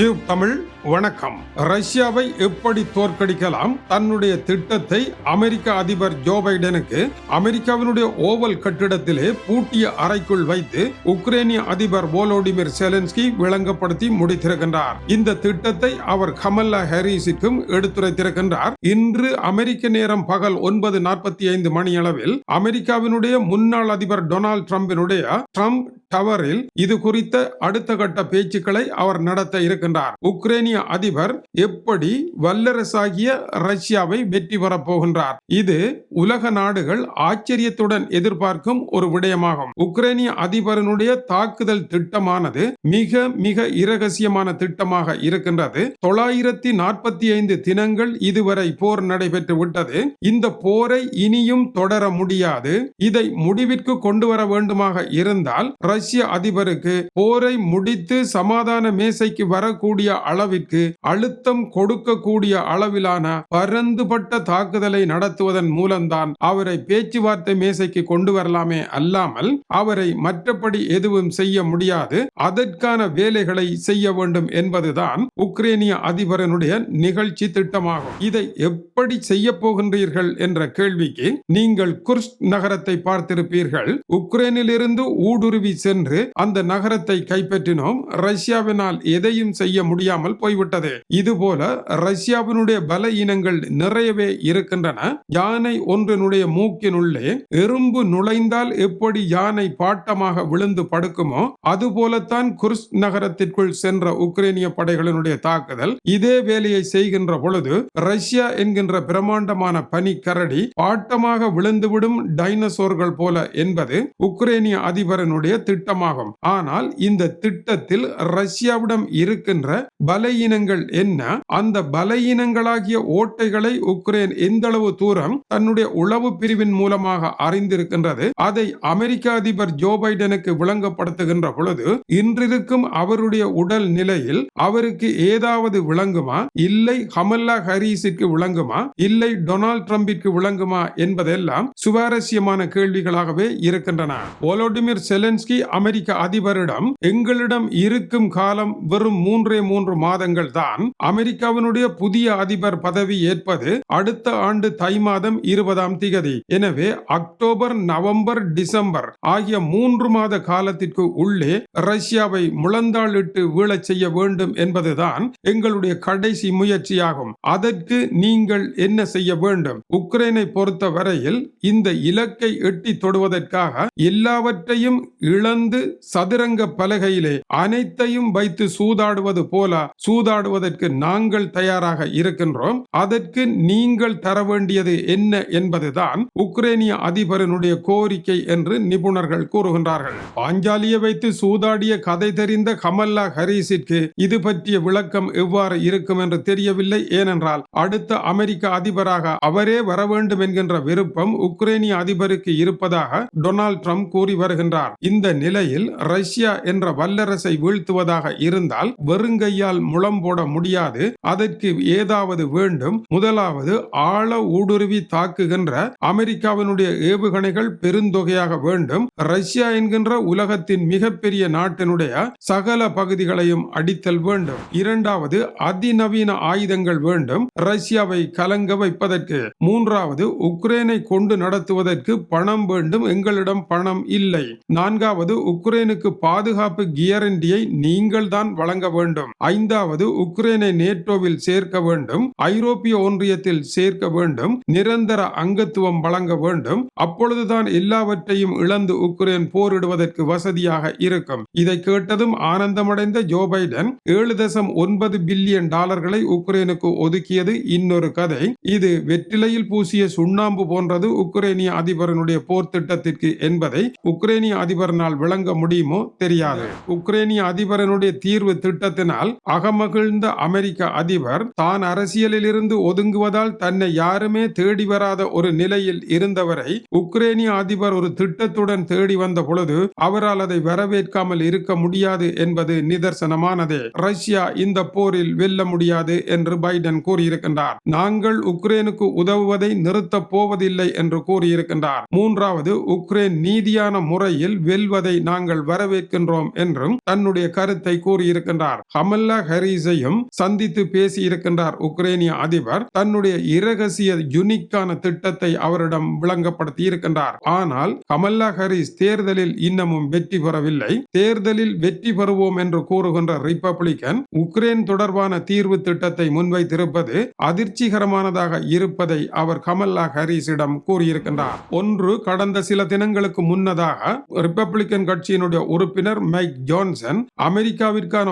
Tube Tamil வணக்கம். ரஷ்யாவை எப்படி தோற்கடிக்கலாம்? தன்னுடைய திட்டத்தை அமெரிக்க அதிபர் ஜோ பைடனுக்கு அமெரிக்காவினுடைய ஓவல் கட்டிடத்திலே பூட்டிய அறைக்குள் வைத்து உக்ரைனிய அதிபர் வோலோடிமிர் செலன்ஸ்கி விளங்கப்படுத்தி முடித்திருக்கின்றார். இந்த திட்டத்தை அவர் கமல்லா ஹாரிஸுக்கும் எடுத்துரைத்திருக்கின்றார். இன்று அமெரிக்க நேரம் பகல் ஒன்பது நாற்பத்தி ஐந்து மணியளவில் அமெரிக்காவினுடைய முன்னாள் அதிபர் டொனால்ட் டிரம்பினுடைய ட்ரம்ப் டவரில் இது குறித்த அடுத்த கட்ட பேச்சுக்களை அவர் நடத்த இருக்கின்றார் உக்ரைனிய அதிபர் எப்படி வல்லரசாகிய ரஷ்யாவை வெற்றி பெறப் போகின்றார்? இது உலக நாடுகள் ஆச்சரியத்துடன் எதிர்பார்க்கும் ஒரு விடயமாகும். உக்ரைனிய அதிபரனுடைய தாக்குதல் திட்டமானது மிக மிக இரகசியமான திட்டமாக இருக்கின்றது. தொள்ளாயிரத்தி நாற்பத்தி ஐந்து தினங்கள் இதுவரை போர் நடைபெற்று விட்டது. இந்த போரை இனியும் தொடர முடியாது. இதை முடிவிற்கு கொண்டு வர வேண்டுமாக இருந்தால் ரஷ்ய அதிபருக்கு போரை முடித்து சமாதான மேசைக்கு வர வரக்கூடிய அளவிற்கு அழுத்தம் கொடுக்கக்கூடிய அளவிலான பரந்துபட்ட தாக்குதலை நடத்துவதன் மூலம்தான் அவரை பேச்சுவார்த்தை மேசைக்கு கொண்டு வரலாமே அல்லாமல் அவரை மற்றபடி எதுவும் செய்ய முடியாது. அதற்கான வேலைகளை செய்ய வேண்டும் என்பதுதான் உக்ரைனிய அதிபரனுடைய நிகழ்ச்சி திட்டமாகும். இதை எப்படி செய்ய போகின்றீர்கள் என்ற கேள்விக்கு நீங்கள் குர்ஸ் நகரத்தை பார்த்திருப்பீர்கள். உக்ரைனிலிருந்து ஊடுருவி சென்று அந்த நகரத்தை கைப்பற்றினோம். ரஷ்யாவினால் எதையும் செய்ய செய்ய முடியாமல் போய்விட்டது. இதுபோல ரஷ்யாவினுடைய பல இனங்கள் நிறையவே இருக்கின்றன. யானை ஒன்றினுடைய மூக்கினுள்ளே எறும்பு நுழைந்தால் எப்படி யானை பாட்டமாக விழுந்து படுக்குமோ அதுபோலத்தான் குர்ஸ் நகரத்திற்குள் சென்ற உக்ரைனிய படைகளினுடைய தாக்குதல் இதே வேலையை செய்கின்ற பொழுது ரஷ்யா என்கின்ற பிரமாண்டமான பனி கரடி பாட்டமாக விழுந்துவிடும் டைனசோர்கள் போல என்பது உக்ரைனிய அதிபரனுடைய திட்டமாகும். ஆனால் இந்த திட்டத்தில் ரஷ்யாவிடம் இருக்க இருக்கின்ற பலையினங்கள் என்ன? அந்த பலையினங்களாகிய ஓட்டைகளை உக்ரைன் எந்த அளவு தூரம் தன்னுடைய உளவு பிரிவின் மூலமாக அறிந்திருக்கின்றது அதை அமெரிக்க அதிபர் ஜோ பைடனுக்கு விளங்கப்படுத்துகின்ற பொழுது இன்றிருக்கும் அவருடைய உடல் நிலையில் அவருக்கு ஏதாவது விளங்குமா? இல்லை கமல்லா ஹரீஸிற்கு விளங்குமா? இல்லை டொனால்ட் ட்ரம்பிற்கு விளங்குமா? என்பதெல்லாம் சுவாரஸ்யமான கேள்விகளாகவே இருக்கின்றன. ஒலோடிமிர் செலன்ஸ்கி அமெரிக்க அதிபரிடம் எங்களிடம் இருக்கும் காலம் வெறும் மூன்று மூன்று மாதங்கள் தான் அமெரிக்காவினுடைய புதிய அதிபர் பதவி ஏற்பது அடுத்த ஆண்டு தை மாதம் இருபதாம் திகதி. எனவே அக்டோபர் நவம்பர் டிசம்பர் ஆகிய மூன்று மாத காலத்திற்கு உள்ளே ரஷ்யாவை முழந்தாளிட்டு வீழச் செய்ய வேண்டும் என்பதுதான் எங்களுடைய கடைசி முயற்சியாகும். அதற்கு நீங்கள் என்ன செய்ய வேண்டும்? உக்ரைனை பொறுத்த வரையில் இந்த இலக்கை எட்டி தொடுவதற்காக எல்லாவற்றையும் இழந்து சதுரங்க பலகையிலே அனைத்தையும் வைத்து சூதாடுவது போல சூதாடுவதற்கு நாங்கள் தயாராக இருக்கின்றோம். அதற்கு நீங்கள் தர வேண்டியது என்ன என்பதுதான் உக்ரைனிய அதிபரனுடைய கோரிக்கை என்று நிபுணர்கள் கூறுகின்றார்கள். பாஞ்சாலியை வைத்து சூதாடிய கதை தெரிந்த கமல்லா ஹரீஸிற்கு இது பற்றிய விளக்கம் எவ்வாறு இருக்கும் என்று தெரியவில்லை. ஏனென்றால் அடுத்த அமெரிக்க அதிபராக அவரே வர வேண்டும் என்கின்ற விருப்பம் உக்ரைனிய அதிபருக்கு இருப்பதாக டொனால்ட் ட்ரம்ப் கூறி வருகின்றார். இந்த நிலையில் ரஷ்யா என்ற வல்லரசை வீழ்த்துவதாக இருந்தால் வெறுங்கையால் முளம் போட முடியாது. அதற்கு ஏதாவது வேண்டும். முதலாவது ஆழ ஊடுருவி தாக்குகின்ற அமெரிக்காவினுடைய ஏவுகணைகள் பெருந்தொகையாக வேண்டும். ரஷ்யா என்கின்ற உலகத்தின் மிகப்பெரிய நாட்டினுடைய சகல பகுதிகளையும் அடித்தல் வேண்டும். இரண்டாவது அதிநவீன ஆயுதங்கள் வேண்டும். ரஷ்யாவை கலங்க வைப்பதற்கு. மூன்றாவது உக்ரைனை கொண்டு நடத்துவதற்கு பணம் வேண்டும். எங்களிடம் பணம் இல்லை. நான்காவது உக்ரைனுக்கு பாதுகாப்பு கியரண்டியை நீங்கள் தான் வழங்க வேண்டும். வேண்டும். ஐந்தாவது உக்ரைனை நேட்டோவில் சேர்க்க வேண்டும். ஐரோப்பிய ஒன்றியத்தில் சேர்க்க வேண்டும். நிரந்தர அங்கத்துவம் வழங்க வேண்டும். அப்பொழுதுதான் எல்லாவற்றையும் இழந்து உக்ரைன் போரிடுவதற்கு வசதியாக இருக்கும். இதை கேட்டதும் ஆனந்தமடைந்த ஜோ பைடன் ஏழு தசம் ஒன்பது பில்லியன் டாலர்களை உக்ரைனுக்கு ஒதுக்கியது இன்னொரு கதை. இது வெற்றிலையில் பூசிய சுண்ணாம்பு போன்றது உக்ரைனிய அதிபரனுடைய போர் திட்டத்திற்கு என்பதை உக்ரைனிய அதிபரனால் விளங்க முடியுமோ தெரியாது. உக்ரைனிய அதிபரனுடைய தீர்வு திட்டத்தில் திட்டத்தினால் அகமகிழ்ந்த அமெரிக்க அதிபர் தான் அரசியலிலிருந்து ஒதுங்குவதால் தன்னை யாருமே தேடி வராத ஒரு நிலையில் இருந்தவரை உக்ரைனிய அதிபர் ஒரு திட்டத்துடன் தேடி வந்த பொழுது அவரால் அதை வரவேற்காமல் இருக்க முடியாது என்பது நிதர்சனமானதே. ரஷ்யா இந்த போரில் வெல்ல முடியாது என்று பைடன் கூறியிருக்கின்றார். நாங்கள் உக்ரைனுக்கு உதவுவதை நிறுத்தப் போவதில்லை என்று கூறியிருக்கின்றார். மூன்றாவது உக்ரைன் நீதியான முறையில் வெல்வதை நாங்கள் வரவேற்கின்றோம் என்றும் தன்னுடைய கருத்தை கூறியிருக்கின்றார். ஹமல்லா ஹரீஸையும் சந்தித்து பேசியிருக்கின்றார் உக்ரைனிய அதிபர். தன்னுடைய இரகசிய யுனிக்கான திட்டத்தை அவரிடம் விளங்கப்படுத்தி இருக்கின்றார் ஆனால் கமல்லா ஹரிஸ் தேர்தலில் இன்னமும் வெற்றி பெறவில்லை. தேர்தலில் வெற்றி பெறுவோம் என்று கூறுகின்ற ரிப்பப்ளிகன் உக்ரைன் தொடர்பான தீர்வு திட்டத்தை முன்வைத்திருப்பது அதிர்ச்சிகரமானதாக இருப்பதை அவர் கமல்லா ஹரிஸிடம் கூறியிருக்கின்றார். ஒன்று கடந்த சில தினங்களுக்கு முன்னதாக ரிப்பப்ளிகன் கட்சியினுடைய உறுப்பினர் மைக் ஜான்சன் அமெரிக்காவிற்கான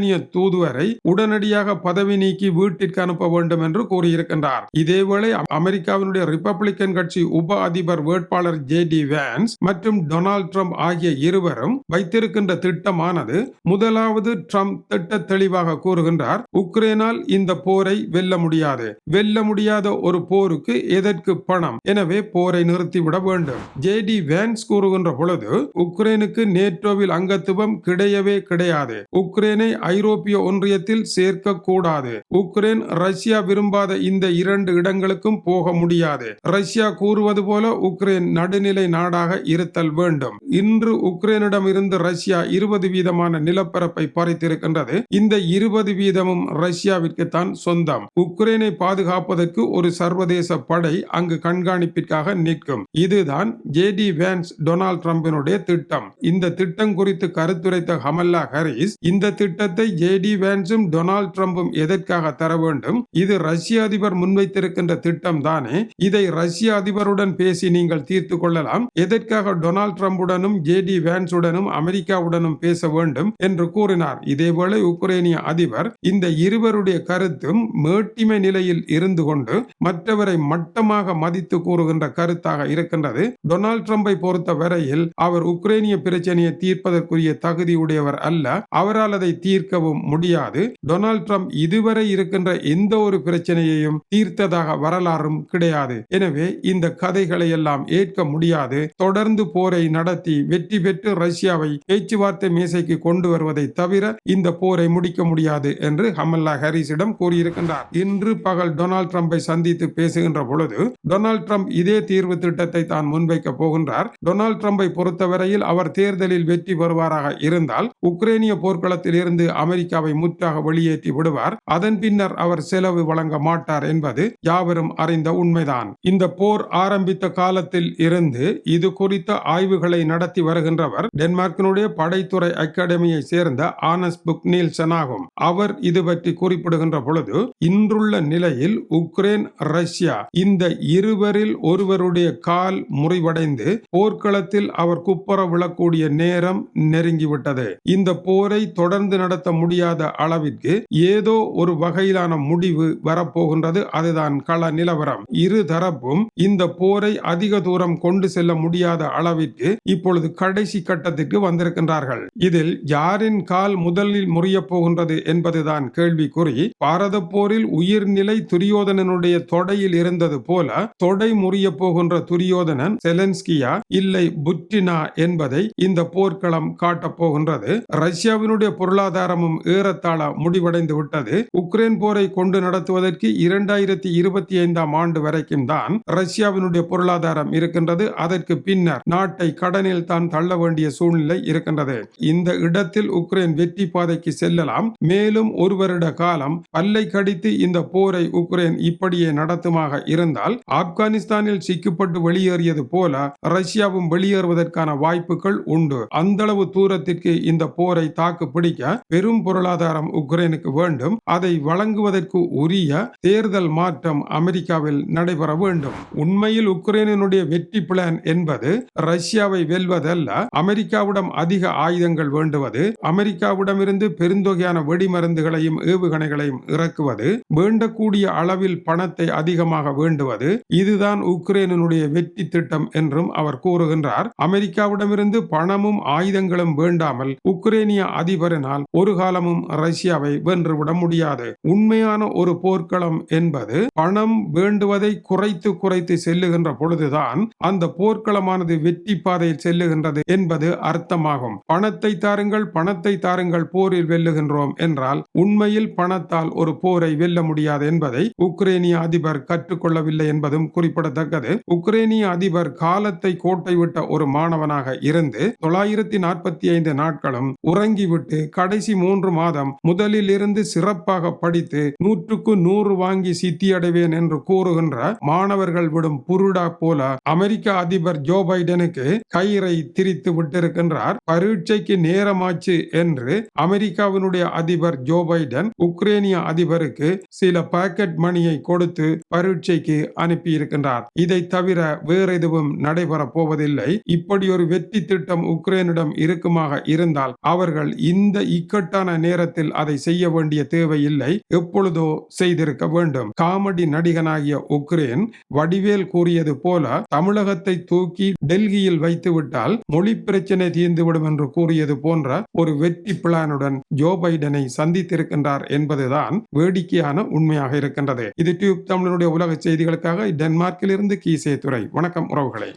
உக்ரைனிய தூதுவரை உடனடியாக பதவி நீக்கி வீட்டிற்கு அனுப்ப வேண்டும் என்று கூறியிருக்கின்றார். இதேவேளை அமெரிக்காவினுடைய ரிப்பப்ளிகன் கட்சி உப அதிபர் வேட்பாளர் ஜே டி வேன்ஸ் மற்றும் டொனால்ட் ட்ரம்ப் ஆகிய இருவரும் வைத்திருக்கின்ற திட்டமானது முதலாவது ட்ரம்ப் திட்ட தெளிவாக கூறுகின்றார் உக்ரைனால் இந்த போரை வெல்ல முடியாது. வெல்ல முடியாத ஒரு போருக்கு எதற்கு பணம்? எனவே போரை நிறுத்திவிட வேண்டும். ஜே டி வேன்ஸ் கூறுகின்ற பொழுது உக்ரைனுக்கு நேட்டோவில் அங்கத்துவம் கிடையவே கிடையாது. உக்ரைனை ஐரோப்பிய ஒன்றியத்தில் சேர்க்கக்கூடாது. உக்ரைன் ரஷ்யா விரும்பாத இந்த இரண்டு இடங்களுக்கும் போக முடியாது. ரஷ்யா கூறுவது போல உக்ரைன் நடுநிலை நாடாக இருத்தல் வேண்டும். இன்று உக்ரைனிடம் இருந்து ரஷ்யா இருபது வீதமான நிலப்பரப்பை பறித்திருக்கின்றது. இந்த இருபது வீதமும் ரஷ்யாவிற்கு தான் சொந்தம். உக்ரைனை பாதுகாப்பதற்கு ஒரு சர்வதேச படை அங்கு கண்காணிப்பிற்காக நிற்கும். இதுதான் ஜே டி வேன்ஸ் டொனால்ட் ட்ரம்பினுடைய திட்டம். இந்த திட்டம் குறித்து கருத்துரைத்த ஹமல்லா ஹரிஸ் இந்த திட்டத்தை ஜே ஜேடி வேன்ஸும் டொனால்ட் ட்ரம்பும் எதற்காக தர வேண்டும்? இது ரஷ்ய அதிபர் முன்வைத்திருக்கின்ற திட்டம் தானே? இதை ரஷ்ய அதிபருடன் பேசி நீங்கள் தீர்த்து கொள்ளலாம். எதற்காக டொனால்ட் ட்ரம்புடனும் ஜேடி வேன்ஸுடனும் அமெரிக்காவுடனும் பேச வேண்டும் என்று கூறினார். இதேவேளை உக்ரைனிய அதிபர் இந்த இருவருடைய கருத்தும் மேட்டிமை நிலையில் இருந்து கொண்டு மற்றவரை மட்டமாக மதித்து கூறுகின்ற கருத்தாக இருக்கின்றது. டொனால்ட் ட்ரம்பை பொறுத்த வரையில் அவர் உக்ரைனிய பிரச்சனையை தீர்ப்பதற்குரிய தகுதியுடையவர் அல்ல. அவரால் அதை தீர் தீர்க்கவும் முடியாது. டொனால்ட் ட்ரம்ப் இதுவரை இருக்கின்ற எந்த ஒரு பிரச்சனையையும் தீர்த்ததாக வரலாறும் கிடையாது. எனவே இந்த கதைகளை எல்லாம் ஏற்க முடியாது. தொடர்ந்து போரை நடத்தி வெற்றி பெற்று ரஷ்யாவை பேச்சுவார்த்தை மேசைக்கு கொண்டு வருவதை தவிர இந்த போரை முடிக்க முடியாது என்று ஹமல்லா ஹாரிஸிடம் கூறியிருக்கின்றார். இன்று பகல் டொனால்ட் ட்ரம்பை சந்தித்து பேசுகின்ற பொழுது டொனால்ட் ட்ரம்ப் இதே தீர்வு திட்டத்தை தான் முன்வைக்க போகின்றார். டொனால்ட் ட்ரம்பை பொறுத்தவரையில் அவர் தேர்தலில் வெற்றி பெறுவாராக இருந்தால் உக்ரைனிய போர்க்களத்தில் இருந்து அமெரிக்காவை முற்றாக வெளியேற்றி விடுவார். அதன் பின்னர் அவர் செலவு வழங்க மாட்டார் என்பது யாவரும் அறிந்த உண்மைதான். இந்த போர் ஆரம்பித்த காலத்தில் இருந்து இது குறித்த ஆய்வுகளை நடத்தி வருகின்றவர் டென்மார்க்கினுடைய படைத்துறை அகாடமியை சேர்ந்த ஆனஸ் புக் நீல்சன் ஆகும். அவர் இது பற்றி குறிப்பிடுகின்ற பொழுது இன்றுள்ள நிலையில் உக்ரைன் ரஷ்யா இந்த இருவரில் ஒருவருடைய கால் முறிவடைந்து போர்க்களத்தில் அவர் குப்புற விழக்கூடிய நேரம் நெருங்கிவிட்டது. இந்த போரை தொடர்ந்து நடத்த முடியாத அளவிற்கு ஏதோ ஒரு வகையிலான முடிவு வரப்போகின்றது. அதுதான் கள நிலவரம். இரு தரப்பும் இந்த போரை அதிக தூரம் கொண்டு செல்ல முடியாத அளவிற்கு இப்பொழுது கடைசி கட்டத்திற்கு வந்திருக்கின்றார்கள். இதில் யாரின் கால் முதலில் முறியப் போகின்றது என்பதுதான் கேள்விக்குறி. பாரத போரில் உயிர்நிலை துரியோதனனுடைய தொடையில் இருந்தது போல தொடை முறிய போகின்ற துரியோதனன் செலன்ஸ்கியா இல்லை புட்டினா என்பதை இந்த போர்க்களம் காட்டப் போகின்றது. ரஷ்யாவினுடைய பொருளாதார பொருளாதாரமும் ஏறத்தாழ முடிவடைந்து விட்டது. உக்ரைன் போரை கொண்டு நடத்துவதற்கு இரண்டாயிரத்தி இருபத்தி ஐந்தாம் ஆண்டு வரைக்கும் தான் ரஷ்யாவினுடைய பொருளாதாரம் இருக்கின்றது. அதற்கு பின்னர் நாட்டை கடனில் தான் தள்ள வேண்டிய சூழ்நிலை இருக்கின்றது. இந்த இடத்தில் உக்ரைன் வெற்றி பாதைக்கு செல்லலாம். மேலும் ஒரு வருட காலம் பல்லை கடித்து இந்த போரை உக்ரைன் இப்படியே நடத்துமாக இருந்தால் ஆப்கானிஸ்தானில் சிக்கப்பட்டு வெளியேறியது போல ரஷ்யாவும் வெளியேறுவதற்கான வாய்ப்புகள் உண்டு. அந்த அளவு தூரத்திற்கு இந்த போரை தாக்கு பிடிக்க பெரும் பொருளாதாரம் உக்ரைனுக்கு வேண்டும். அதை வழங்குவதற்கு உரிய தேர்தல் மாற்றம் அமெரிக்காவில் நடைபெற வேண்டும். உண்மையில் உக்ரைனுடைய வெற்றி பிளான் என்பது ரஷ்யாவை வெல்வதல்ல. அமெரிக்காவிடம் அதிக ஆயுதங்கள் வேண்டுவது அமெரிக்காவிடமிருந்து பெருந்தொகையான வெடிமருந்துகளையும் ஏவுகணைகளையும் இறக்குவது வேண்டக்கூடிய அளவில் பணத்தை அதிகமாக வேண்டுவது இதுதான் உக்ரைனுடைய வெற்றி திட்டம் என்றும் அவர் கூறுகின்றார். அமெரிக்காவிடமிருந்து பணமும் ஆயுதங்களும் வேண்டாமல் உக்ரைனிய அதிபரினால் ஒரு ஒரு காலமும் ரஷ்யாவை வென்றுவிட முடியாது. உண்மையான ஒரு போர்க்களம் என்பது பணம் வேண்டுவதை குறைத்து குறைத்து செல்லுகின்ற பொழுதுதான் அந்த போர்க்களமானது வெற்றி பாதையில் செல்லுகின்றது என்பது அர்த்தமாகும். பணத்தை தாருங்கள் பணத்தை தாருங்கள் போரில் வெல்லுகின்றோம் என்றால் உண்மையில் பணத்தால் ஒரு போரை வெல்ல முடியாது என்பதை உக்ரைனிய அதிபர் கற்றுக்கொள்ளவில்லை என்பதும் குறிப்பிடத்தக்கது. உக்ரைனிய அதிபர் காலத்தை கோட்டை விட்ட ஒரு மாணவனாக இருந்து தொள்ளாயிரத்தி நாற்பத்தி ஐந்து நாட்களும் உறங்கிவிட்டு கடைசி கடைசி மூன்று மாதம் முதலில் இருந்து சிறப்பாக படித்து நூற்றுக்கு நூறு வாங்கி சித்தியடைவேன் என்று கூறுகின்ற மாணவர்கள் விடும் புருடா போல அமெரிக்க அதிபர் ஜோ பைடனுக்கு கயிறை திரித்து விட்டிருக்கின்றார். பரீட்சைக்கு நேரமாச்சு என்று அமெரிக்காவினுடைய அதிபர் ஜோ பைடன் உக்ரேனிய அதிபருக்கு சில பாக்கெட் மணியை கொடுத்து பரீட்சைக்கு அனுப்பி இருக்கின்றார் இதை தவிர வேற எதுவும் நடைபெற போவதில்லை. இப்படி ஒரு வெற்றி திட்டம் உக்ரைனிடம் இருக்குமாக இருந்தால் அவர்கள் இந்த இக்கட்டான நேரத்தில் அதை செய்ய வேண்டிய தேவையில்லை. எப்பொழுதோ செய்திருக்க வேண்டும். காமெடி நடிகனாகிய உக்ரேன் வடிவேல் கூறியது போல தமிழகத்தை தூக்கி டெல்லியில் வைத்துவிட்டால் மொழி பிரச்சனை தீர்ந்துவிடும் என்று கூறியது போன்ற ஒரு வெற்றி பிளானுடன் ஜோ பைடனை சந்தித்திருக்கின்றார் என்பதுதான் வேடிக்கையான உண்மையாக இருக்கின்றது. இது டியூப் தமிழனுடைய உலக செய்திகளுக்காக. டென்மார்க்கிலிருந்து கீசே துறை வணக்கம் உறவுகளை.